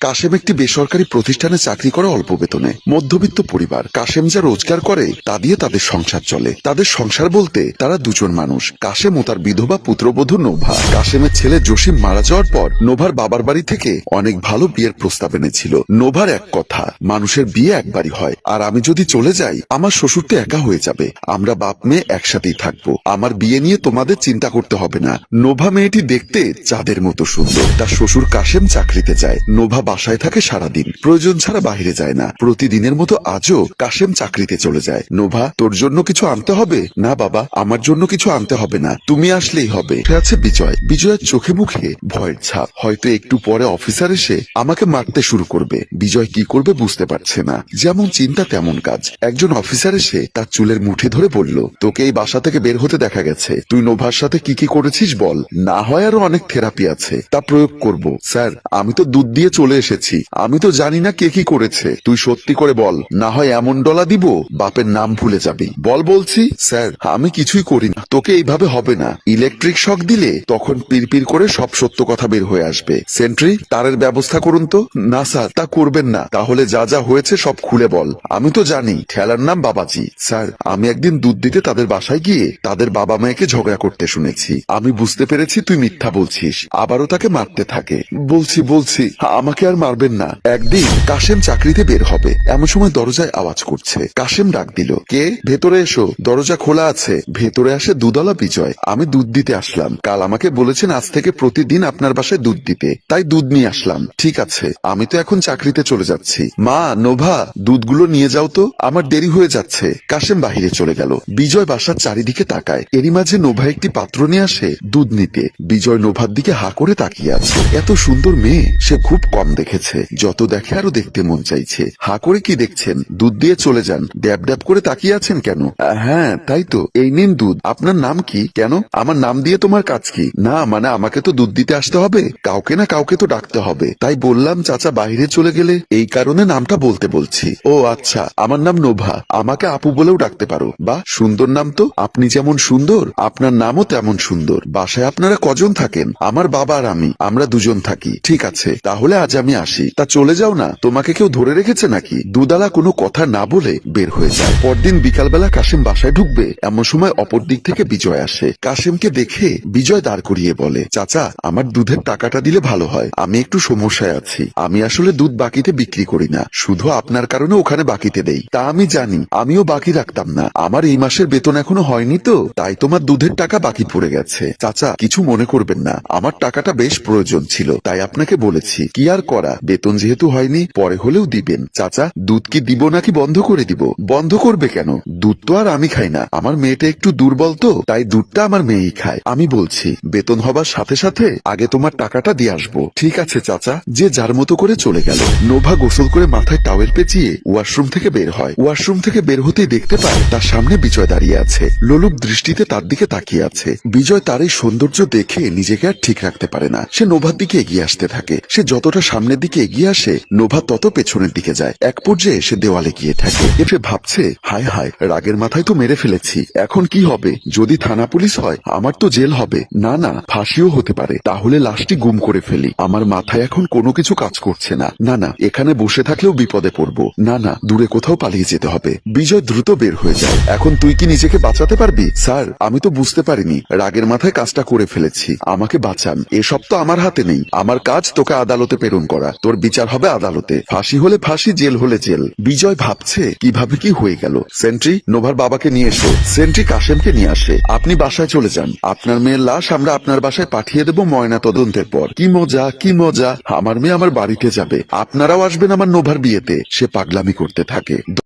কাশেম একটি বেসরকারি প্রতিষ্ঠানে চাকরি করে অল্প বেতনে। মধ্যবিত্ত পরিবার। কাশেম যা রোজগার করে, তা দিয়ে তাদের সংসার চলে। তাদের সংসার বলতে তারা দুজন মানুষ। কাশেম ও তার বিধবা পুত্রবধূ নোভা। কাশেমের ছেলে জসিম মারা যাওয়ার পর নোভার বাবার বাড়ি থেকে অনেক ভালো বিয়ের প্রস্তাব এনেছিল। নোভার এক কথা, মানুষের বিয়ে একবারই হয়। আর আমি যদি চলে যাই, আমার শ্বশুর তো একা হয়ে যাবে। আমরা বাপ মেয়ে একসাথেই থাকব। আমার বিয়ে নিয়ে তোমাদের চিন্তা করতে হবে না। নোভা মেয়েটি দেখতে চাঁদের মতো সুন্দর। তার শ্বশুর কাশেম চাকরিতে যায়। নোভা বাসায় থাকে সারাদিন। প্রয়োজন ছাড়া বাইরে যায় না। প্রতিদিনের মতো আজও কাশেম চাকরিতে চলে যায়। নোভা, তোর জন্য কিছু আনতে হবে? না বাবা, আমার জন্য কিছু আনতে হবে না। তুমি আসলেই হবে। আছে বিজয়। বিজয়ের চোখে মুখে ভয়ের ছাপ। হয়তো একটু পরে অফিসার এসে আমাকে মারতে শুরু করবে। বিজয় কি করবে বুঝতে পারছে না। যেমন চিন্তা, তেমন কাজ। একজন অফিসার এসে তার চুলের মুঠি ধরে বলল, তোকে এই বাসা থেকে বের হতে দেখা গেছে। তুই নোভার সাথে কি কি করেছিস বল? না হয় আরও অনেক থেরাপি আছে। তা প্রয়োগ করব। স্যার, আমি তো দুধ দিয়ে চলে এসেছি। আমি তো জানি না কে কি করেছে। তুই সত্যি করে বল। না হয় এমন ডলা দিব, বাপের নাম ভুলে যাবি। বল বলছি, স্যার, আমি কিছুই করি না। তোকে এইভাবে হবে না। ইলেকট্রিক শক দিলে তখন পিরপির করে সব সত্য কথা বের হয়ে আসবে। সেন্ট্রি, তারের ব্যবস্থা করুন তো। না, স্যার, তা করবেন না। তাহলে যা যা হয়েছে সব খুলে বল। আমি তো জানি, ঠেলার নাম বাবাজি। স্যার, আমি একদিন দুধ দিতে তাদের বাসায় গিয়ে তাদের বাবা মায়েকে ঝগড়া করতে শুনেছি। আমি বুঝতে পেরেছি তুই মিথ্যা বলছিস। আবারও তাকে মারতে থাকে। বলছি বলছি, আমাকে আর মারবেন না। একদিন কাশেম চাকরিতে বের হবে। এমন সময় দরজায় আওয়াজ করছে। কাশেম ডাক দিল, কে? ভেতরে এসো। দরজা খোলা আছে। ভেতরে আসে দুদলা বিজয়। আমি দুধ দিতে আসলাম। কাল আমাকে বলেছেন আজ থেকে প্রতিদিন আপনার বাসায় দুধ দিতে। তাই দুধ নিয়ে আসলাম। ঠিক আছে। আমি তো এখন চাকরিতে চলে যাচ্ছি। মা, নোভা, দুধগুলো নিয়ে যাও তো। আমার দেরি হয়ে যাচ্ছে। কাশেম বাহিরে চলে গেল। বিজয় বাসার চারিদিকে তাকায়। এরই মাঝে নোভা একটি পাত্র নিয়ে আসে দুধ নিতে। বিজয় নোভার দিকে হা করে তাকিয়ে আছে। এত সুন্দর মেয়ে। সে খুব কম দেখেছে। যত দেখে আরও দেখতে মন চাইছে। হা করে কি দেখছেন? দুধ দিয়ে চলে যান। ড্যাব ড্যাব করে তাকিয়ে আছেন কেন? হ্যাঁ তাই তো। এই নিন দুধ। আপনার নাম কি? কেন? আমার নাম দিয়ে তোমার কাজ কি? না মানে আমাকে তো দুধ দিতে আসতে হবে? কাউকে না কাউকে তো ডাকতে হবে। তাই বললাম, চাচা বাইরে চলে গেলে এই কারণে নামটা বলতে বলছি। ও আচ্ছা। আমার নাম নোভা। আমাকে আপু বলেও ডাকতে পারো। বা, সুন্দর নাম তো। আপনি যেমন সুন্দর, আপনার নামও তেমন সুন্দর। বাসায় আপনারা কজন থাকেন? আমার বাবা আর আমি। আমরা দুজন থাকি। ঠিক আছে। তাহলে আজ আমি আসি। তা চলে যাও না? তোমাকে কেউ ধরে রেখেছে নাকি? দুদালা কোনো কথা না বলে বের হয়ে যায়। পরদিন বিকালবেলা কাশিম বাসায় ঢুকবে। এমন সময় অপর দিক থেকে বিজয় আসে। কাশিমকে দেখে বিজয় দাঁড় করিয়ে বলে, চাচা, আমার দুধের টাকাটা দিলে ভালো হয়। আমি একটু সমস্যায় আছি। আমি আসলে দুধ বাকিতে বিক্রি করি না। শুধু আপনার কারণে ওখানে বাকিতে দেই। তা আমি জানি। আমিও বাকি রাখতাম না। আমার এই মাসের বেতন এখনও হয়নি তো? তাই তোমার দুধের টাকা বাকি পড়ে গেছে। চাচা, কিছু মনে করবেন না। আমার টাকাটা বেশ প্রয়োজন ছিল। তাই আপনাকে বলেছি। কি আর করা। বেতন যেহেতু হয়নি, পরে হলেও দিবেন। চাচা, দুধ কি দিব নাকি বন্ধ করে দিব? বন্ধ করবে কেন? দুধ তো আর আমি খাই না। আমার মেয়েটা একটু দুর্বল তো, তাই দুধটা আমার মেয়েই খায়। আমি বলছি, বেতন হবার সাথে সাথে আগে তোমার টাকাটা দিয়ে আসব। ঠিক আছে চাচা, যে যার মতো করে চলে গেল। নোভা গোসল করে মাথায় টাওয়েল পেঁচিয়ে ওয়াশরুম থেকে বের হয়। ওয়াশরুম থেকে বের হতেই দেখতে পায়, তার সামনে বিজয় দাঁড়িয়ে আছে। লোলুপ দৃষ্টিতে তার দিকে তাকিয়ে আছে। বিজয় তার এই সৌন্দর্য দেখে নিজেকে আর ঠিক রাখতে পারে না। সে নোভার দিকে এগিয়ে আসতে থাকে। সে যতটা সামনের দিকে এগিয়ে আসে, নোভা তত পেছনের দিকে যায়। এক পর্যায়ে সে দেওয়ালে গিয়ে থাকে এসে ভাবছে, হায় হায়, রাগের মাথায় তো মেরে ফেলেছি। এখন কি হবে? যদি থানা পুলিশ হয়, আমার তো জেল হবে। না না, ফাঁসিও হতে পারে। তাহলে লাশটি গুম করে ফেলি। আমার মাথায় এখন কোনো কিছু কাজ করছে না। না না, এখানে বসে থাকলেও বিপদে পড়ব। না না, দূরে কোথাও পালিয়ে যেতে হবে। বিজয় দ্রুত বের হয়ে যায়। এখন তুই কি নিজেকে বাঁচাতে পারবি? স্যার, আমি তো বুঝতে পারিনি। রাগের মাথায় কাজটা করে ফেলেছি। আমাকে বাঁচান। এসব তো আমার হাতে নেই। আমার কাজ তোকে আদালতে প্রেরণ করা। তোর বিচার হবে আদালতে। ফাঁসি হলে ফাঁসি, জেল হলে জেল। বিজয় ভাবছে কীভাবে কি হয়ে গেল। সেন্ট্রি, নোভার বাবাকে নিয়ে এসো। সেন্ট্রি কাশেমকে নিয়ে আসে। আপনি বাসায় চলে যান। আপনার মেয়ের লাশ আমরা আপনার বাসায় পাঠিয়ে দেবো ময়না তদন্তের পর। কি মজা কি মজা। আমার মেয়ে আমার বাড়িতে যাবে। আপনারাও আসবেন আমার নোভার বিয়েতে। সে পাগলামি করতে থাকে।